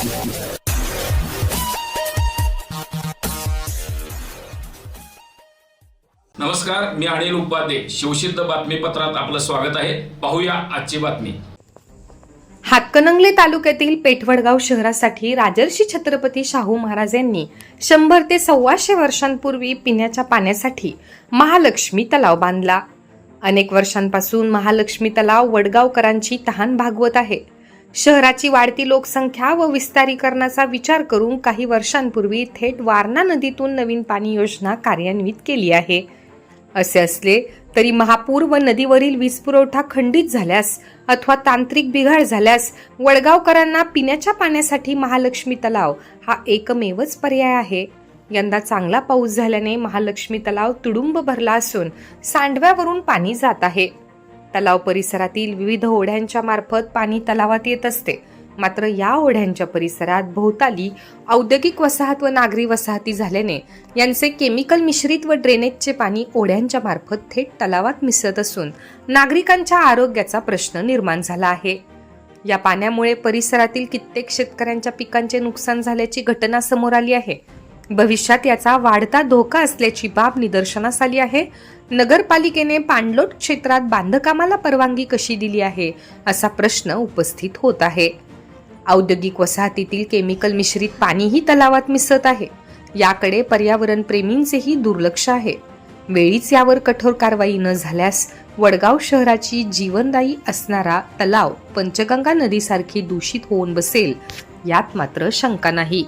नमस्कार मी अनिल उपाध्ये. शिवसिद्ध बातमीपत्रात आपलं स्वागत आहे. पाहूया आजची बातमी. हातकणंगले तालुक्यातील पेठवडगाव शहरासाठी राजर्षी छत्रपती शाहू महाराज यांनी शंभर ते सव्वाशे वर्षांपूर्वी पिण्याच्या पाण्यासाठी महालक्ष्मी तलाव बांधला. अनेक वर्षांपासून महालक्ष्मी तलाव वडगावकरांची तहान भागवत आहे. शहराची वाढती लोकसंख्या व विस्तारीकरणाचा विचार करून काही वर्षांपूर्वी थेट वारणा नदीतून नवीन पाणी योजना कार्यान्वित केली आहे. असे असले तरी महापूर व नदीवरील वीज पुरवठा खंडित झाल्यास अथवा तांत्रिक बिघाड झाल्यास वडगावकरांना पिण्याच्या पाण्यासाठी महालक्ष्मी तलाव हा एकमेवच पर्याय आहे. यंदा चांगला पाऊस झाल्याने महालक्ष्मी तलाव तुडुंब भरला असून सांडव्यावरून पाणी जात आहे. तलाव परिसरातील विविध ओढ्यांच्या मार्फत पाणी तलावात येत असते. मात्र या ओढ्यांच्या परिसरात भोवताली औद्योगिक वसाहत व नागरी वसाहती झाल्याने यांचे केमिकल मिश्रित व ड्रेनेजचे पाणी ओढ्यांच्या मार्फत थेट तलावात मिसळत असून नागरिकांच्या आरोग्याचा प्रश्न निर्माण झाला आहे. या पाण्यामुळे परिसरातील कित्येक शेतकऱ्यांच्या पिकांचे नुकसान झाल्याची घटना समोर आली आहे. भविष्यात याचा वाढता धोका असल्याची बाब निदर्शनास आली आहे. नगरपालिकेने पाणलोट क्षेत्रात बांधकामाला परवानगी कशी दिली आहे असा प्रश्न उपस्थित होत आहे. औद्योगिक वसाहतीतील केमिकल मिश्रित पाणीही तलावात मिसळत आहे. याकडे पर्यावरण प्रेमींचेही दुर्लक्ष आहे. वेळीच यावर कठोर कारवाई न झाल्यास वडगाव शहराची जीवनदायी असणारा तलाव पंचगंगा नदीसारखी दूषित होऊन बसेल यात मात्र शंका नाही.